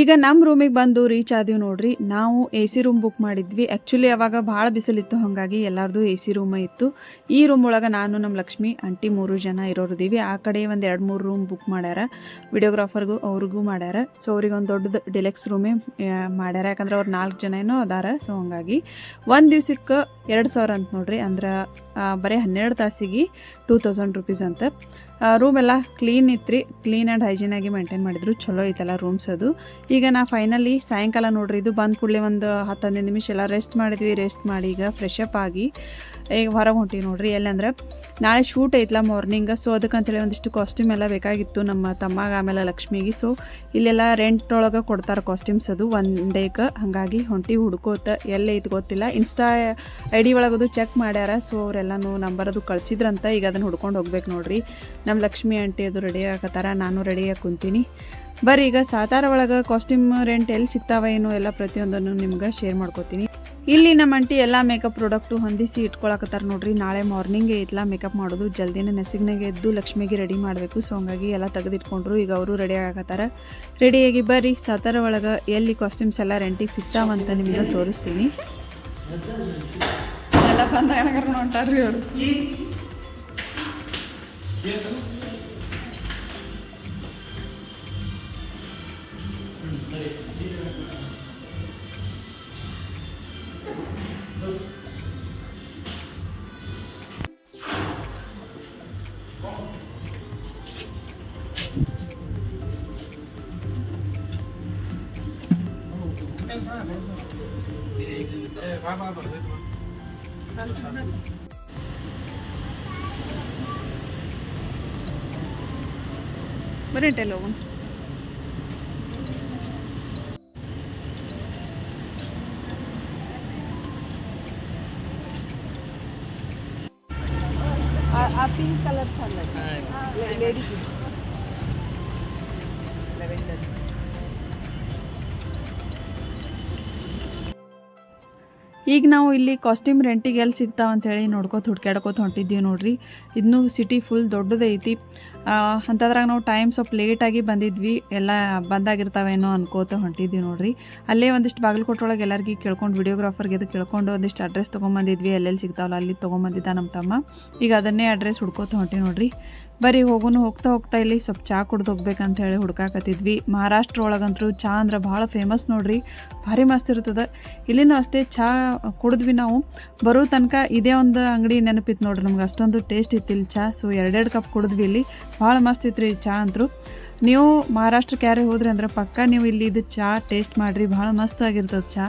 ಈಗ ನಮ್ಮ ರೂಮಿಗೆ ಬಂದು ರೀಚ್ ಆದೀವಿ ನೋಡ್ರಿ. ನಾವು ಎ ಸಿ ರೂಮ್ ಬುಕ್ ಮಾಡಿದ್ವಿ. ಆ್ಯಕ್ಚುಲಿ ಅವಾಗ ಭಾಳ ಬಿಸಿಲಿತ್ತು, ಹಾಗಾಗಿ ಎಲ್ಲರದು ಎ ಸಿ ರೂಮ ಇತ್ತು. ಈ ರೂಮ್ ಒಳಗೆ ನಾನು ನಮ್ಮ ಲಕ್ಷ್ಮಿ, ಆಂಟಿ ಮೂರು ಜನ ಇರೋರಿದ್ದೀವಿ. ಆ ಕಡೆ ಒಂದು ಎರಡು ಮೂರು ರೂಮ್ ಬುಕ್ ಮಾಡ್ಯಾರ. ವಿಡಿಯೋಗ್ರಾಫರ್ಗೂ ಅವ್ರಿಗೂ ಮಾಡ್ಯಾರ. ಸೊ ಅವ್ರಿಗೆ ಒಂದು ದೊಡ್ಡದು ಡಿಲೆಕ್ಸ್ ರೂಮೇ ಮಾಡ್ಯಾರ. ಯಾಕಂದ್ರೆ ಅವ್ರು ನಾಲ್ಕು ಜನ ಏನೋ ಅದಾರ. ಸೊ ಹಂಗಾಗಿ ಒಂದು ದಿವ್ಸಕ್ಕೆ ಎರಡು ಸಾವಿರ ಅಂತ ನೋಡ್ರಿ. ಅಂದ್ರೆ ಬರೀ ಹನ್ನೆರಡು ತಾಸಿಗೆ ಟೂ ತೌಸಂಡ್ ರುಪೀಸ್ ಅಂತ. ರೂಮ್ ಎಲ್ಲ ಕ್ಲೀನ್ ಇತ್ತು ಕ್ಲೀನ್ ಆ್ಯಂಡ್ ಆಗಿ ಮೇಂಟೈನ್ ಮಾಡಿದ್ರು, ಚಲೋ ಐತಲ್ಲ ರೂಮ್ಸ್ ಅದು. ಈಗ ನಾ ಫೈನಲಿ ಸಾಯಂಕಾಲ ನೋಡ್ರಿ, ಇದು ಬಂದ ಕೂಡಲೇ ಒಂದು ಹತ್ತು ಹದಿನೈದು ನಿಮಿಷ ಎಲ್ಲ ರೆಸ್ಟ್ ಮಾಡಿದ್ವಿ ರೆಸ್ಟ್ ಮಾಡಿ ಈಗ ಫ್ರೆಶ್ ಅಪ್ ಆಗಿ. ಈಗ ಹೊರಗೆ ಹೊಂಟೀವಿ ನೋಡ್ರಿ. ಎಲ್ಲಂದ್ರೆ, ನಾಳೆ ಶೂಟ್ ಐತ್ಲ ಮಾರ್ನಿಂಗ್ ಸೊ ಅದಕ್ಕಂತೇಳಿ ಒಂದಿಷ್ಟು ಕಾಸ್ಟ್ಯೂಮ್ ಎಲ್ಲ ಬೇಕಾಗಿತ್ತು ನಮ್ಮ ತಮ್ಮಗೆ, ಆಮೇಲೆ ಲಕ್ಷ್ಮಿಗೆ. ಸೊ ಇಲ್ಲೆಲ್ಲ ರೆಂಟ್ ಒಳಗೆ ಕೊಡ್ತಾರೆ ಕಾಸ್ಟ್ಯೂಮ್ಸ್ ಅದು. ಒನ್ ಡೇಗೆ ಹಾಗಾಗಿ ಹೊಂಟಿ ಹುಡ್ಕೋತ ಎಲ್ಲೇ ಇದು ಗೊತ್ತಿಲ್ಲ. ಇನ್ಸ್ಟಾ ಐ ಡಿ ಒಳಗದು ಚೆಕ್ ಮಾಡ್ಯಾರ. ಸೊ ಅವರೆಲ್ಲನೂ ನಂಬರ್ ಅದು ಕಳ್ಸಿದ್ರಂತ ಈಗ ಅದನ್ನು ಹುಡ್ಕೊಂಡು ಹೋಗ್ಬೇಕು ನೋಡ್ರಿ. ನಮ್ಮ ಲಕ್ಷ್ಮಿ ಆಂಟಿ ಅದು ರೆಡಿ ಆಗತ್ತಾರ. ನಾನು ರೆಡಿಯಾಗಿ ಕುಂತೀನಿ. ಬರ್ರಿ, ಈಗ ಸಾತಾರ ಒಳಗೆ ಕಾಸ್ಟ್ಯೂಮ್ ರೆಂಟ್ ಎಲ್ಲಿ ಸಿಗ್ತಾವ ಏನು ಎಲ್ಲ ಪ್ರತಿಯೊಂದನ್ನು ನಿಮ್ಗೆ ಶೇರ್ ಮಾಡ್ಕೋತೀನಿ. ಇಲ್ಲಿ ನಮ್ಮ ಅಂಟಿ ಎಲ್ಲ ಮೇಕಪ್ ಪ್ರಾಡಕ್ಟು ಹೊಂದಿಸಿ ಇಟ್ಕೊಳಕತ್ತಾರ ನೋಡ್ರಿ. ನಾಳೆ ಮಾರ್ನಿಂಗ್ ಎಲ್ಲ ಮೇಕಪ್ ಮಾಡೋದು. ಜಲ್ದಿನೇ ನೆಸಿಗ್ನಾಗೆ ಎದ್ದು ಲಕ್ಷ್ಮಿಗೆ ರೆಡಿ ಮಾಡಬೇಕು. ಸೊ ಹಂಗಾಗಿ ಎಲ್ಲ ತೆಗೆದಿಟ್ಕೊಂಡ್ರು. ಈಗ ಅವರು ರೆಡಿ ಆಗತ್ತಾರ ರೆಡಿಯಾಗಿ ಬರ್ರಿ. ಸಾತಾರ ಒಳಗೆ ಎಲ್ಲಿ ಕಾಸ್ಟ್ಯೂಮ್ಸ್ ಎಲ್ಲ ರೆಂಟಿಗೆ ಸಿಗ್ತಾವಂತ ನಿಮ್ಗೆ ತೋರಿಸ್ತೀನಿ. ಎಲ್ಲ ಬಂದಾಗ ಹೊಂಟಾರ್ರಿ ಅವರು. ಆ ಪಿಂಕ್ ಕಲರ್ ಚಂದ ಲೇಡೀಸ್ ಈಗ ನಾವು ಇಲ್ಲಿ ಕಾಸ್ಟ್ಯೂಮ್ ರೆಂಟಿಗೆ ಎಲ್ಲಿ ಸಿಗ್ತಾವ ಅಂತೇಳಿ ನೋಡ್ಕೊತ ಹುಡ್ಕ್ಯಾಡ್ಕೊತ ಹೊಂಟಿದ್ದೀವಿ ನೋಡ್ರಿ. ಇದನ್ನು ಸಿಟಿ ಫುಲ್ ದೊಡ್ಡದೈತಿ ಅಂಥದ್ರಾಗ ನಾವು ಟೈಮ್ ಸ್ವಲ್ಪ ಲೇಟಾಗಿ ಬಂದಿದ್ವಿ. ಎಲ್ಲ ಬಂದಾಗಿರ್ತಾವೇನೋ ಅನ್ಕೋತ ಹೊಂಟಿದ್ವಿ ನೋಡ್ರಿ. ಅಲ್ಲೇ ಒಂದಿಷ್ಟು ಬಾಗಲಕೋಟೊಳಗೆ ಎಲ್ಲರಿಗೂ ಕೇಳ್ಕೊಂಡು ವಿಡಿಯೋಗ್ರಾಫರ್ಗೆ ಅದು ಕೇಳ್ಕೊಂಡು ಒಂದಿಷ್ಟು ಅಡ್ರೆಸ್ ತೊಗೊಂಬಂದಿದ್ವಿ. ಎಲ್ಲೆಲ್ಲಿ ಸಿಗ್ತಾವಲ್ಲ ಅಲ್ಲಿ ತೊಗೊಂಬಂದಿದ್ದ ನಮ್ಮ ತಮ್ಮ. ಈಗ ಅದನ್ನೇ ಅಡ್ರೆಸ್ ಹುಡ್ಕೋತ ಹೊಂಟಿ ನೋಡ್ರಿ. ಬರೀ ಹೋಗೋನು ಹೋಗ್ತಾ ಹೋಗ್ತಾ ಇಲ್ಲಿ ಸ್ವಲ್ಪ ಚಹಾ ಕುಡ್ದು ಹೋಗ್ಬೇಕಂತ ಹೇಳಿ ಹುಡ್ಕಾಕತ್ತಿದ್ವಿ. ಮಹಾರಾಷ್ಟ್ರ ಒಳಗಂತೂ ಚಹಾ ಅಂದ್ರೆ ಭಾಳ ಫೇಮಸ್ ನೋಡ್ರಿ, ಭಾರಿ ಮಸ್ತ್ ಇರ್ತದೆ. ಇಲ್ಲಿನೂ ಅಷ್ಟೇ ಚಹಾ ಕುಡಿದ್ವಿ ನಾವು. ಬರೋ ತನಕ ಇದೇ ಒಂದು ಅಂಗಡಿ ನೆನಪಿತ್ತು ನೋಡ್ರಿ ನಮ್ಗೆ ಅಷ್ಟೊಂದು ಟೇಸ್ಟ್ ಇತ್ತು ಇಲ್ಲಿ ಚಹಾ ಸೊ ಎರಡೆರಡು ಕಪ್ ಕುಡಿದ್ವಿ ಇಲ್ಲಿ. ಭಾಳ ಮಸ್ತ್ ಇತ್ತು ರೀ ಚಹಾ ಅಂತೂ ನೀವು ಮಹಾರಾಷ್ಟ್ರಕ್ಕೆ ಯಾರೇ ಹೋದ್ರಿ ಅಂದ್ರೆ ಪಕ್ಕ ನೀವು ಇಲ್ಲಿ ಇದು ಚಹಾ ಟೇಸ್ಟ್ ಮಾಡಿರಿ, ಭಾಳ ಮಸ್ತ್ ಆಗಿರ್ತದೆ ಚಹಾ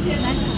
ಈಗ ನಾವು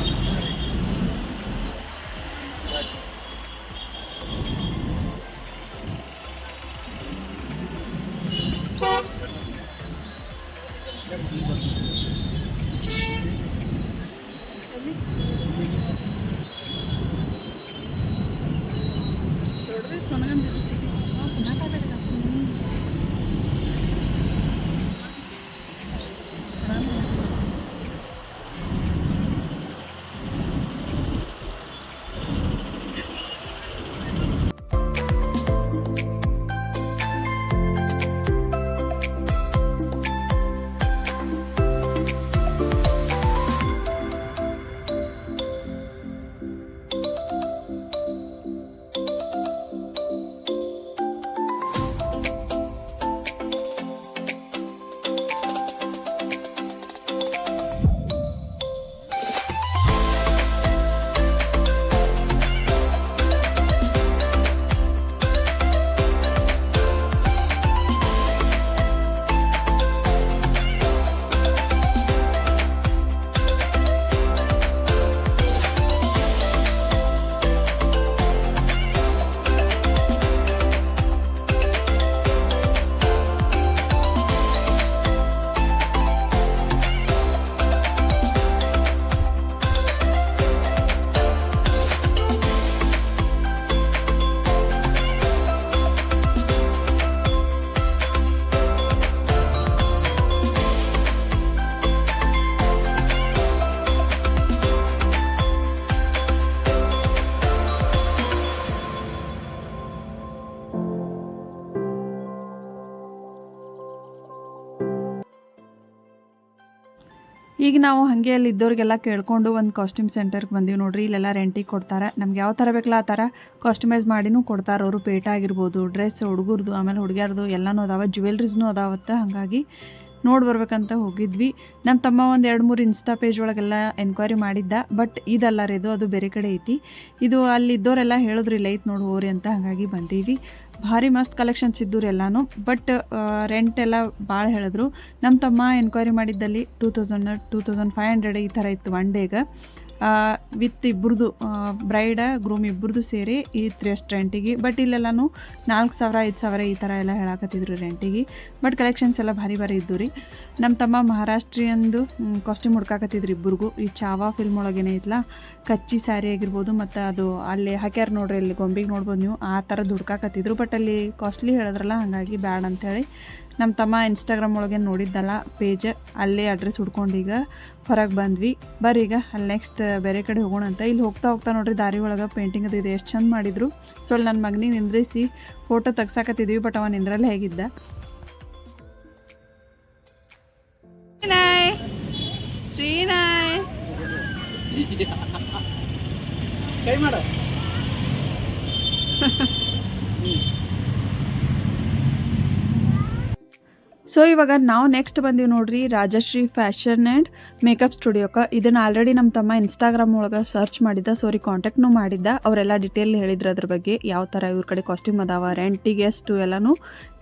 ಹಾಗೆ ಅಲ್ಲಿ ಇದ್ದವ್ರಿಗೆಲ್ಲ ಕೇಳ್ಕೊಂಡು ಒಂದು ಕಾಸ್ಟ್ಯೂಮ್ ಸೆಂಟರ್ಗೆ ಬಂದೀವಿ ನೋಡ್ರಿ, ಇಲ್ಲೆಲ್ಲ ರೆಂಟಿಗೆ ಕೊಡ್ತಾರೆ. ನಮ್ಗೆ ಯಾವ ಥರ ಬೇಕಲ್ಲ ಆ ಥರ ಕಾಸ್ಟ್ಯೂಮೈಸ್ ಮಾಡಿನೂ ಕೊಡ್ತಾರೆ. ಅವರು ಪೇಟ ಆಗಿರ್ಬೋದು ಡ್ರೆಸ್ ಹುಡುಗರ್ದು, ಆಮೇಲೆ ಹುಡುಗ್ಯಾರ್ದು ಎಲ್ಲನೂ ಅದಾವ ಜ್ಯುವೆಲ್ರೀಸ್ನೂ ಅದಾವತ್ತ ಹಾಗಾಗಿ ನೋಡಿ ಬರ್ಬೇಕಂತ ಹೋಗಿದ್ವಿ. ನಮ್ಮ ತಮ್ಮ ಒಂದು ಎರಡು ಮೂರು ಇನ್ಸ್ಟಾ ಪೇಜ್ ಒಳಗೆಲ್ಲ ಎನ್ಕ್ವೈರಿ ಮಾಡಿದ್ದ ಬಟ್ ಇದಲ್ಲ ರೀ ಇದು, ಅದು ಬೇರೆ ಕಡೆ ಐತಿ. ಇದು ಅಲ್ಲಿ ಇದ್ದವರೆಲ್ಲ ಹೇಳಿದ್ರು ಐತೆ ನೋಡಿ ಹೋರಿ ಅಂತ ಹಾಗಾಗಿ ಬಂದೀವಿ. ಭಾರಿ ಮಸ್ತ್ ಕಲೆಕ್ಷನ್ಸ್ ಇದ್ದು ಎಲ್ಲಾನು. ಬಟ್ ರೆಂಟ್ ಎಲ್ಲ ಭಾಳ ಹೇಳಿದ್ರು. ನಮ್ಮ ತಮ್ಮ enquiry ಮಾಡಿದ್ದಲ್ಲಿ two thousand two thousand five hundred ಈ ಥರ ಇತ್ತು ಒನ್ ಡೇಗೆ ವಿತ್ ಇಬ್ಬರದು ಬ್ರೈಡ ಗ್ರೂಮ್ ಇಬ್ಬರದು ಸೇರಿ ಇತ್ತು ಅಷ್ಟು ರೆಂಟಿಗೆ ಬಟ್ ಇಲ್ಲೆಲ್ಲನೂ ನಾಲ್ಕು ಸಾವಿರ, ಐದು ಸಾವಿರ ಈ ಥರ ಎಲ್ಲ ಹೇಳಾಕತ್ತಿದ್ರು ರೆಂಟಿಗೆ ಬಟ್ ಕಲೆಕ್ಷನ್ಸ್ ಎಲ್ಲ ಭಾರಿ ಭಾರಿ ಇದ್ದು ರೀ. ನಮ್ಮ ತಮ್ಮ ಮಹಾರಾಷ್ಟ್ರೀಯಂದು ಕಾಸ್ಟ್ಯೂಮ್ ಹುಡ್ಕಾಕತ್ತಿದ್ರು ಇಬ್ಬರಿಗೂ ಈ ಚಾವಾ ಫಿಲ್ಮ್ ಒಳಗೇನೆ ಐತಲ್ಲ ಕಚ್ಚಿ ಸ್ಯಾರಿ ಆಗಿರ್ಬೋದು ಮತ್ತು ಅದು ಅಲ್ಲಿ ಹಾಕ್ಯಾರ ನೋಡ್ರಿ ಅಲ್ಲಿ ಗೊಂಬೆಗೆ ನೋಡ್ಬೋದು ನೀವು ಆ ಥರ ದುಡ್ಕಾಕತ್ತಿದ್ರು. ಬಟ್ ಅಲ್ಲಿ ಕಾಸ್ಟ್ಲಿ ಹೇಳಿದ್ರಲ್ಲ ಹಾಗಾಗಿ ಬ್ಯಾಡ್ ಅಂಥೇಳಿ ನಮ್ಮ ತಮ್ಮ ಇನ್ಸ್ಟಾಗ್ರಾಮ್ ಒಳಗೆ ನೋಡಿದ್ದಲ್ಲ ಪೇಜ್ ಅಲ್ಲೇ ಅಡ್ರೆಸ್ ಹುಡ್ಕೊಂಡು ಈಗ ಹೊರಗೆ ಬಂದ್ವಿ. ಬರ್ರಿ ಈಗ ಅಲ್ಲಿ ನೆಕ್ಸ್ಟ್ ಬೇರೆ ಕಡೆ ಹೋಗೋಣ ಅಂತ. ಇಲ್ಲಿ ಹೋಗ್ತಾ ಹೋಗ್ತಾ ನೋಡ್ರಿ ದಾರಿ ಒಳಗೆ ಪೇಂಟಿಂಗ್ ಅದು ಇದೆ ಎಷ್ಟು ಚಂದ ಮಾಡಿದ್ರು. ಸೊ ಅಲ್ಲಿ ನನ್ನ ಮಗನಿಗೆ ನಿಂದ್ರಿಸಿ ಫೋಟೋ ತೆಗ್ಸಾಕತ್ತಿದ್ವಿ ಬಟ್ ಅವ ನಿಂದ್ರಲ್ಲಿ ಹೇಗಿದ್ದ. ಶ್ರೀನಾಯ್. ಶ್ರೀನಾಯ್. <laughs> ಕೈ ಮಾಡ. <laughs> ಸೊ ಇವಾಗ ನಾವು ನೆಕ್ಸ್ಟ್ ಬಂದೀವಿ ನೋಡ್ರಿ ರಾಜಶ್ರೀ ಫ್ಯಾಷನ್ ಆ್ಯಂಡ್ ಮೇಕಪ್ ಸ್ಟುಡಿಯೋಕ್ಕೆ ಇದನ್ನು ಆಲ್ರೆಡಿ ನಮ್ಮ ತಮ್ಮ ಇನ್ಸ್ಟಾಗ್ರಾಮ್ ಒಳಗೆ ಸರ್ಚ್ ಮಾಡಿದ್ದ. ಸೊ ಅವ್ರಿಗೆ ಕಾಂಟ್ಯಾಕ್ಟ್ನು ಮಾಡಿದ್ದ. ಅವರೆಲ್ಲ ಡಿಟೇಲ್ ಹೇಳಿದ್ರು ಅದ್ರ ಬಗ್ಗೆ. ಯಾವ ಥರ ಇವ್ರ ಕಡೆ ಕಾಸ್ಟ್ಯೂಮ್ ಅದಾವ ರೆಂಟಿಗೆ ಎಷ್ಟು ಎಲ್ಲನೂ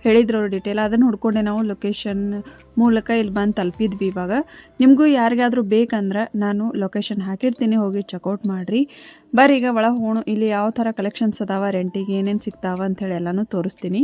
ಹೇಳಿದ್ರು ಅವ್ರ ಡಿಟೇಲ್ ಅದನ್ನು ಹುಡ್ಕೊಂಡೆ ನಾವು ಲೊಕೇಶನ್ ಮೂಲಕ ಇಲ್ಲಿ ಬಂದು ತಲುಪಿದ್ವಿ ಇವಾಗ. ನಿಮಗೂ ಯಾರಿಗಾದರೂ ಬೇಕಂದ್ರೆ ನಾನು ಲೊಕೇಶನ್ ಹಾಕಿರ್ತೀನಿ, ಹೋಗಿ ಚೆಕ್ಔಟ್ ಮಾಡಿರಿ. ಬರ್ರಿ ಈಗ ಒಳ ಹೋಣು ಇಲ್ಲಿ ಯಾವ ಥರ ಕಲೆಕ್ಷನ್ಸ್ ಅದಾವ ರೆಂಟಿಗೆ ಏನೇನು ಸಿಗ್ತಾವ ಅಂಥೇಳಿ ಎಲ್ಲನೂ ತೋರಿಸ್ತೀನಿ.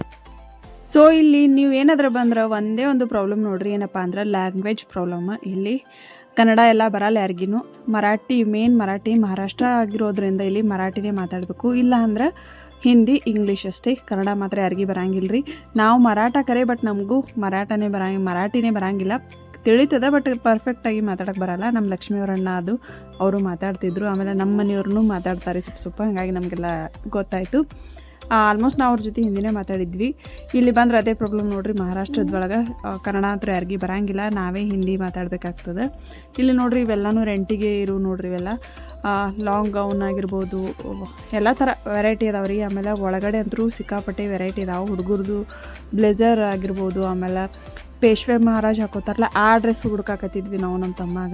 ಸೊ ಇಲ್ಲಿ ನೀವು ಏನಾದ್ರೂ ಬಂದ್ರೆ ಒಂದೇ ಒಂದು ಪ್ರಾಬ್ಲಮ್ ನೋಡ್ರಿ. ಏನಪ್ಪ ಅಂದ್ರೆ ಲ್ಯಾಂಗ್ವೇಜ್ ಪ್ರಾಬ್ಲಮ್ ಇಲ್ಲಿ ಕನ್ನಡ ಎಲ್ಲ ಬರಲ್ಲ ಯಾರಿಗಿನೂ. ಮರಾಠಿ ಮೇನ್ ಮರಾಠಿ, ಮಹಾರಾಷ್ಟ್ರ ಆಗಿರೋದ್ರಿಂದ ಇಲ್ಲಿ ಮರಾಠಿನೇ ಮಾತಾಡಬೇಕು. ಇಲ್ಲ ಅಂದ್ರೆ ಹಿಂದಿ ಇಂಗ್ಲೀಷ್ ಅಷ್ಟೇ. ಕನ್ನಡ ಮಾತ್ರ ಯಾರಿಗೂ ಬರಂಗಿಲ್ಲ ರೀ ನಾವು ಮರಾಠ ಕರೆ ಬಟ್ ನಮಗೂ ಮರಾಠನೇ ಬರಂಗ, ಮರಾಠಿನೇ ಬರಂಗಿಲ್ಲ. ತಿಳಿತದ ಬಟ್ ಪರ್ಫೆಕ್ಟಾಗಿ ಮಾತಾಡಕ್ಕೆ ಬರಲ್ಲ. ನಮ್ಮ ಲಕ್ಷ್ಮಿಯವರಣ್ಣ ಅದು, ಅವರು ಮಾತಾಡ್ತಿದ್ರು. ಆಮೇಲೆ ನಮ್ಮ ಮನೆಯವ್ರನ್ನೂ ಮಾತಾಡ್ತಾರೆ. ಸ್ವಲ್ಪ ಸ್ವಲ್ಪ, ಹಾಗಾಗಿ ನಮಗೆಲ್ಲ ಗೊತ್ತಾಯಿತು. ಆಲ್ಮೋಸ್ಟ್ ನಾವು ಅವ್ರ ಜೊತೆ ಹಿಂದಿನೇ ಮಾತಾಡಿದ್ವಿ. ಇಲ್ಲಿ ಬಂದ್ರೆ ಅದೇ ಪ್ರಾಬ್ಲಮ್ ನೋಡ್ರಿ ಮಹಾರಾಷ್ಟ್ರದೊಳಗೆ ಕನ್ನಡ ಅಂತ ಯಾರಿಗೆ ಬರಂಗಿಲ್ಲ, ನಾವೇ ಹಿಂದಿ ಮಾತಾಡ್ಬೇಕಾಗ್ತದೆ. ಇಲ್ಲಿ ನೋಡ್ರಿ ಇವೆಲ್ಲನೂ ರೆಂಟಿಗೆ ಇರು ನೋಡ್ರಿ ಇವೆಲ್ಲ. ಲಾಂಗ್ ಗೌನ್ ಆಗಿರ್ಬೋದು, ಎಲ್ಲ ಥರ ವೆರೈಟಿ ಅದಾವೆ ರೀ. ಆಮೇಲೆ ಒಳಗಡೆ ಅಂತೂ ಸಿಕ್ಕಾಪಟ್ಟೆ ವೆರೈಟಿ ಇದಾವೆ ಹುಡುಗರದು ಬ್ಲೇಜರ್ ಆಗಿರ್ಬೋದು, ಆಮೇಲೆ ಪೇಶ್ವೆ ಮಹಾರಾಜ್ ಹಾಕೋತಾರಲ್ಲ, ಆ ಡ್ರೆಸ್ ಹುಡುಕಾಕತ್ತಿದ್ವಿ ನಾವು ನಮ್ಮ ತಮ್ಮಾಗ.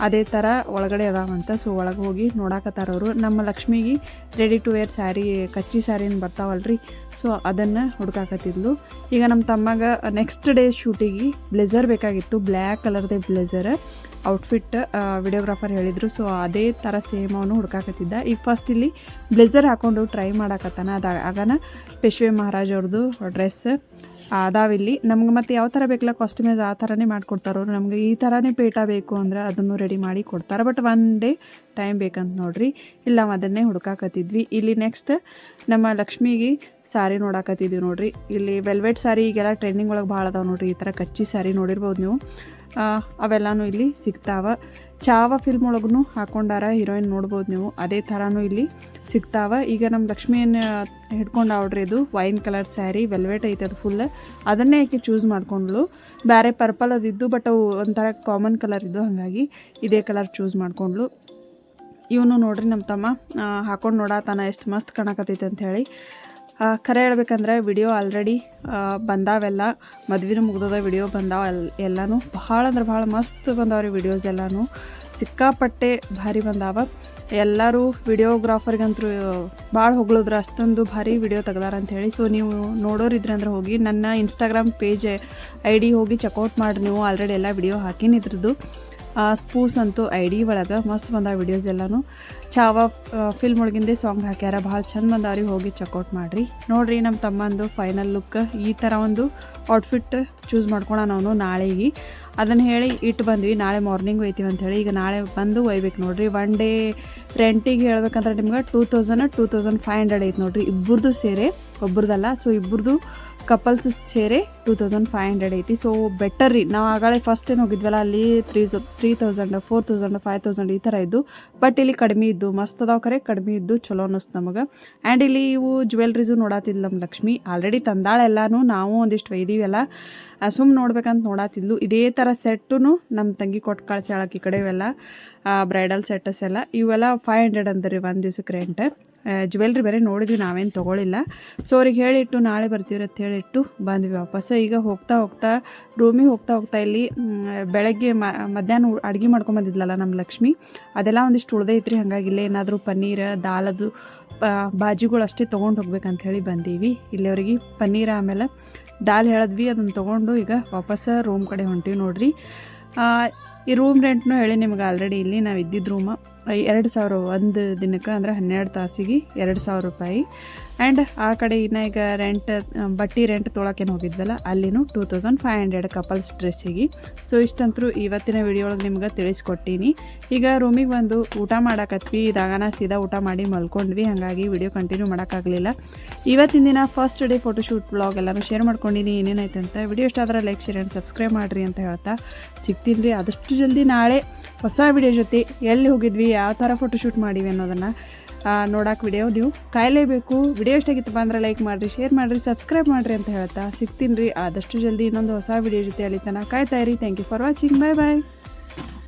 ಅದೇ ಥರ ಒಳಗಡೆ ಅದಾವಂತ ಸೊ ಒಳಗೆ ಹೋಗಿ ನೋಡಾಕತ್ತಾರವರು ನಮ್ಮ ಲಕ್ಷ್ಮಿಗೆ ready to wear sari Kachchi ಸ್ಯಾರಿನ ಬರ್ತಾವಲ್ರಿ. So ಅದನ್ನು ಹುಡುಕಾಕತ್ತಿದ್ಲು. ಈಗ ನಮ್ಮ ತಮ್ಮಗ ನೆಕ್ಸ್ಟ್ ಡೇ ಶೂಟಿಗೆ ಬ್ಲೆಝರ್ ಬೇಕಾಗಿತ್ತು. ಬ್ಲ್ಯಾಕ್ ಕಲರ್ದೇ ಬ್ಲೆಝರ್ ಔಟ್ಫಿಟ್ ವಿಡಿಯೋಗ್ರಾಫರ್ ಹೇಳಿದರು. ಸೊ ಅದೇ ಥರ ಸೇಮ್ ಅವನು ಹುಡುಕಾಕತ್ತಿದ್ದ. ಈಗ ಫಸ್ಟ್ ಇಲ್ಲಿ ಬ್ಲೇಝರ್ ಹಾಕೊಂಡು ಟ್ರೈ ಮಾಡಾಕತ್ತಾನ. ಅದು, ಆಗನ ಪೇಶ್ವೆ ಮಹಾರಾಜ್ ಅವ್ರದ್ದು ಡ್ರೆಸ್ ಅದಾವಿಲ್ಲಿ. ನಮ್ಗೆ ಮತ್ತೆ ಯಾವ ಥರ ಬೇಕಲ್ಲ ಕಾಸ್ಟ್ಯೂಮೇಜ್ ಆ ಥರನೇ ಮಾಡಿಕೊಡ್ತಾರೆ ನಮ್ಗೆ ಈ ಥರನೇ ಪೇಟ ಬೇಕು ಅಂದ್ರೆ ಅದನ್ನು ರೆಡಿ ಮಾಡಿ ಕೊಡ್ತಾರೆ. ಬಟ್ ಒನ್ ಡೇ ಟೈಮ್ ಬೇಕಂತ ನೋಡ್ರಿ. ಇಲ್ಲ, ನಾವು ಅದನ್ನೇ ಹುಡ್ಕಾಕತ್ತಿದ್ವಿ. ಇಲ್ಲಿ ನೆಕ್ಸ್ಟ್ ನಮ್ಮ ಲಕ್ಷ್ಮಿಗೆ ಸಾರಿ ನೋಡಾಕತ್ತಿದ್ವಿ ನೋಡ್ರಿ. ಇಲ್ಲಿ ವೆಲ್ವೆಟ್ ಸಾರಿ ಈಗೆಲ್ಲ ಟ್ರೆಂಡಿಂಗ್ ಒಳಗೆ ಭಾಳ ಅದಾವೆ ನೋಡ್ರಿ. ಈ ಥರ ಕಚ್ಚಿ ಸಾರಿ ನೋಡಿರ್ಬೋದು ನೀವು. ಅವೆಲ್ಲನೂ ಇಲ್ಲಿ ಸಿಗ್ತಾವ. ಚಾವ ಫಿಲ್ಮ್ ಒಳಗೂ ಹಾಕೊಂಡಾರ ಹೀರೋಯಿನ್ ನೋಡ್ಬೋದು ನೀವು. ಅದೇ ಥರನೂ ಇಲ್ಲಿ ಸಿಗ್ತಾವ. ಈಗ ನಮ್ಮ ಲಕ್ಷ್ಮಿಯನ್ನು ಹಿಡ್ಕೊಂಡು ಆಡ್ರಿ ಇದು ವೈನ್ ಕಲರ್ ಸ್ಯಾರಿ, ವೆಲ್ವೆಟ್ ಐತೆ ಅದು ಫುಲ್ ಅದನ್ನೇ ಆಕೆ ಚೂಸ್ ಮಾಡ್ಕೊಂಡ್ಳು. ಬೇರೆ ಪರ್ಪಲ್ ಅದಿದ್ದು ಬಟ್ ಅವು ಒಂಥರ ಕಾಮನ್ ಕಲರ್ ಇದ್ದು ಹಾಗಾಗಿ ಇದೇ ಕಲರ್ ಚೂಸ್ ಮಾಡ್ಕೊಂಡ್ಳು. ಇವನು ನೋಡ್ರಿ ನಮ್ಮ ತಮ್ಮ ಹಾಕೊಂಡು ನೋಡಾತಾನ ಎಷ್ಟು ಮಸ್ತ್ ಕಾಣಕತ್ತೈತೆ ಅಂತ ಹೇಳಿ. ಖರೆ ಹೇಳ್ಬೇಕಂದ್ರೆ ವಿಡಿಯೋ ಆಲ್ರೆಡಿ ಬಂದಾವೆಲ್ಲ. ಮದುವೆನ ಮುಗ್ದದ, ವಿಡಿಯೋ ಬಂದಾವ ಎಲ್ಲಾನು ಎಲ್ಲನೂ. ಭಾಳ ಅಂದ್ರೆ ಭಾಳ ಮಸ್ತ್ ಬಂದಾವ್ರಿ ವಿಡಿಯೋಸ್ ಎಲ್ಲನೂ. ಸಿಕ್ಕಾಪಟ್ಟೆ ಭಾರಿ ಬಂದಾವ. ಎಲ್ಲರೂ ವಿಡಿಯೋಗ್ರಾಫರ್ಗಂತೂ ಭಾಳ ಹೊಗಳಿದ್ರು, ಅಷ್ಟೊಂದು ಭಾರಿ ವಿಡಿಯೋ ತೆಗ್ದಾರ ಅಂತ ಹೇಳಿ ಸೊ ನೀವು ನೋಡೋರಿದ್ರೆ ಅಂದ್ರೆ ಹೋಗಿ, ನನ್ನ ಇನ್ಸ್ಟಾಗ್ರಾಮ್ ಪೇಜ್ ಐ ಡಿ ಹೋಗಿ ಚೆಕ್ಔಟ್ ಮಾಡಿ ನೀವು. ಆಲ್ರೆಡಿ ಎಲ್ಲ ವಿಡಿಯೋ ಹಾಕಿನಿ ಸ್ಪೂಸ್ ಅಂತೂ ಡಿ ಒಳಗೆ ಮಸ್ತ್ ಬಂದಾವ ವಿಡಿಯೋಸ್ ಎಲ್ಲನೂ. ಚಾವ ಫಿಲ್ಮ್ ಒಳಗಿಂದೇ ಸಾಂಗ್ ಹಾಕ್ಯಾರ. ಭಾಳ ಚಂದ ಬಂದಾವ್ರಿ ಹೋಗಿ ಚೆಕ್ಔಟ್ ಮಾಡಿರಿ. ನೋಡ್ರಿ ನಮ್ಮ ತಮ್ಮಂದು ಫೈನಲ್ ಲುಕ್ ಈ ಥರ ಒಂದು ಔಟ್ಫಿಟ್ ಚೂಸ್ ಮಾಡ್ಕೊಳ ನಾವು ನಾಳೆಗೆ. ಅದನ್ನು ಹೇಳಿ ಇಟ್ಟು ಬಂದ್ವಿ, ನಾಳೆ ಮಾರ್ನಿಂಗ್ ಒಯ್ತೀವಿ ಅಂತ ಹೇಳಿ. ಈಗ ನಾಳೆ ಬಂದು ಒಯ್ಬೇಕು ನೋಡಿರಿ. ಒನ್ ಡೇ ರೆಂಟಿಗೆ ಹೇಳ್ಬೇಕಂದ್ರೆ ನಿಮ್ಗೆ two thousand two thousand five hundred ಐತೆ ನೋಡ್ರಿ. ಇಬ್ಬರದು ಸೇರೆ ಒಬ್ರದಲ್ಲ. ಸೊ ಇಬ್ಬರದು ಕಪಲ್ಸ್ ಸೇರಿ ಟೂ ತೌಸಂಡ್ ಫೈವ್ ಹಂಡ್ರೆಡ್ ಐತಿ. ಸೊ ಬೆಟರ್ ರೀ. ನಾವು ಆಗಲೇ ಫಸ್ಟ್ ಏನು ಹೋಗಿದ್ವಲ್ಲ, ಅಲ್ಲಿ three three thousand four thousand five thousand ಈ ಥರ ಇದ್ದು. ಬಟ್ ಇಲ್ಲಿ ಕಡಿಮೆ ಇದ್ದು. ಮಸ್ತ್ ಅದಾವ ಕರೆ ಕಡಿಮೆ ಇದ್ದು, ಚಲೋ ಅನ್ನಿಸ್ತು ನಮಗೆ. ಆ್ಯಂಡ್ ಇಲ್ಲಿ ಇವು ಜ್ಯುವೆಲ್ರೀಸು ನೋಡಾತಿದ್ಲು ನಮ್ಮ ಲಕ್ಷ್ಮಿ. ಆಲ್ರೆಡಿ ತಂದಾಳೆಲ್ಲನೂ ನಾವು ಒಂದಿಷ್ಟು ಒಯ್ದೀವಲ್ಲ. ಸುಮ್ ನೋಡ್ಬೇಕಂತ ನೋಡಾತಿದ್ಲು. ಇದೇ ಥರ ಸೆಟ್ಟು ನಮ್ಮ ತಂಗಿ ಕೊಟ್ಟು ಕಳ್ಸ್ಯಾಳಕ್ ಈ ಕಡೆ ಇವೆಲ್ಲ. ಬ್ರೈಡಲ್ ಸೆಟ್ಟಸ್ ಎಲ್ಲ. ಇವೆಲ್ಲ ಫೈವ್ ಹಂಡ್ರೆಡ್ ಅಂದ್ರಿ ಒಂದು ದಿವ್ಸಕ್ಕೆ ರೆಂಟ್ ಜ್ಯುವೆಲ್ರಿ ಬೇರೆ ನೋಡಿದ್ವಿ, ನಾವೇನು ತೊಗೊಳಿಲ್ಲ. ಸೊ ಅವ್ರಿಗೆ ಹೇಳಿಟ್ಟು, ನಾಳೆ ಬರ್ತೀವಿ ಅಂತ ಹೇಳಿಟ್ಟು ಬಂದ್ವಿ ವಾಪಸ್ಸು ಈಗ ಹೋಗ್ತಾ ಹೋಗ್ತಾ ರೂಮಿಗೆ ಹೋಗ್ತಾ ಹೋಗ್ತಾ ಇಲ್ಲಿ ಬೆಳಗ್ಗೆ ಮಧ್ಯಾಹ್ನ ಅಡುಗೆ ಮಾಡ್ಕೊಂಬಂದಿದ್ಲಲ್ಲ ನಮ್ಮ ಲಕ್ಷ್ಮಿ, ಅದೆಲ್ಲ ಒಂದಿಷ್ಟು ಉಳ್ದೈತ್ರಿ ಹಾಗಾಗಿ ಇಲ್ಲೇ ಏನಾದರೂ ಪನ್ನೀರ್ ದಾಲದು ಬಾಜಿಗಳು ಅಷ್ಟೇ ತೊಗೊಂಡು ಹೋಗ್ಬೇಕಂತ ಹೇಳಿ ಬಂದೀವಿ. ಇಲ್ಲಿ ಅವರಿಗೆ ಪನ್ನೀರ್ ಆಮೇಲೆ ದಾಲ್ ಹೇಳಿದ್ವಿ ಅದನ್ನು ತೊಗೊಂಡು ಈಗ ವಾಪಸ್ ರೂಮ್ ಕಡೆ ಹೊಂಟೀವಿ ನೋಡ್ರಿ. ಈ ರೂಮ್ ರೆಂಟ್ನೂ ಹೇಳಿ ನಿಮ್ಗೆ ಆಲ್ರೆಡಿ ಇಲ್ಲಿ ನಾವು ಇದ್ದಿದ್ದ ರೂಮ ಎರಡು ಸಾವಿರ ಒಂದು ದಿನಕ್ಕೆ ಅಂದರೆ ಹನ್ನೆರಡು ತಾಸಿಗೆ ಎರಡು ಸಾವಿರ ರೂಪಾಯಿ. ಆ್ಯಂಡ್ ಆ ಕಡೆ ಇನ್ನ ಈಗ ರೆಂಟ್ ಬಟ್ಟಿ ರೆಂಟ್ ತೊಳಕೇನು ಹೋಗಿದ್ವಲ್ಲ, ಅಲ್ಲಿನೂ two thousand five hundred couples ಡ್ರೆಸ್ಸಿಗೆ so ಇಷ್ಟಂತರೂ ಇವತ್ತಿನ ವಿಡಿಯೋ ಒಳಗೆ ನಿಮ್ಗೆ ತಿಳಿಸ್ಕೊಟ್ಟೀನಿ. ಈಗ ರೂಮಿಗೆ ಬಂದು ಊಟ ಮಾಡಾಕತ್ವಿ ಇದಾಗನ ಸೀದಾ ಊಟ ಮಾಡಿ ಮಲ್ಕೊಂಡ್ವಿ, ಹಾಗಾಗಿ ವಿಡಿಯೋ ಕಂಟಿನ್ಯೂ ಮಾಡೋಕ್ಕಾಗಲಿಲ್ಲ. ಇವತ್ತಿನ ದಿನ ಫಸ್ಟ್ ಡೇ ಫೋಟೋಶೂಟ್ ಬ್ಲಾಗ್ ಎಲ್ಲನೂ ಶೇರ್ ಮಾಡ್ಕೊಂಡಿನಿ ಏನೇನೈತೆ ಅಂತ. ವಿಡಿಯೋ ಇಷ್ಟ ಆದ್ರೆ ಲೈಕ್ ಶೇರ್ ಆ್ಯಂಡ್ ಸಬ್ಸ್ಕ್ರೈಬ್ ಮಾಡಿರಿ ಅಂತ ಹೇಳ್ತಾ ಸಿಗ್ತೀನಿ ರೀ. ಆದಷ್ಟು ಜಲ್ದಿ ನಾಳೆ ಹೊಸ ವಿಡಿಯೋ ಜೊತೆ ಎಲ್ಲಿ ಹೋಗಿದ್ವಿ, ಯಾವ ಥರ ಫೋಟೋಶೂಟ್ ಮಾಡಿವಿ ಅನ್ನೋದನ್ನು ನೋಡೋಕೆ ವಿಡಿಯೋ ನೀವು ಕಾಯಲೇಬೇಕು. ವಿಡಿಯೋ ಇಷ್ಟಾಗಿತ್ತಪ್ಪ ಅಂದ್ರೆ ಲೈಕ್ ಮಾಡಿರಿ ಶೇರ್ ಮಾಡಿರಿ ಸಬ್ಸ್ಕ್ರೈಬ್ ಮಾಡಿರಿ ಅಂತ ಹೇಳ್ತಾ ಸಿಗ್ತೀನಿ ರೀ. ಆದಷ್ಟು ಜಲ್ದಿ ಇನ್ನೊಂದು ಹೊಸ ವಿಡಿಯೋ ಜೊತೆ ಅಲ್ಲಿ ತನಕ ಕಾಯ್ತಾಯಿರಿ thank you for watching bye bye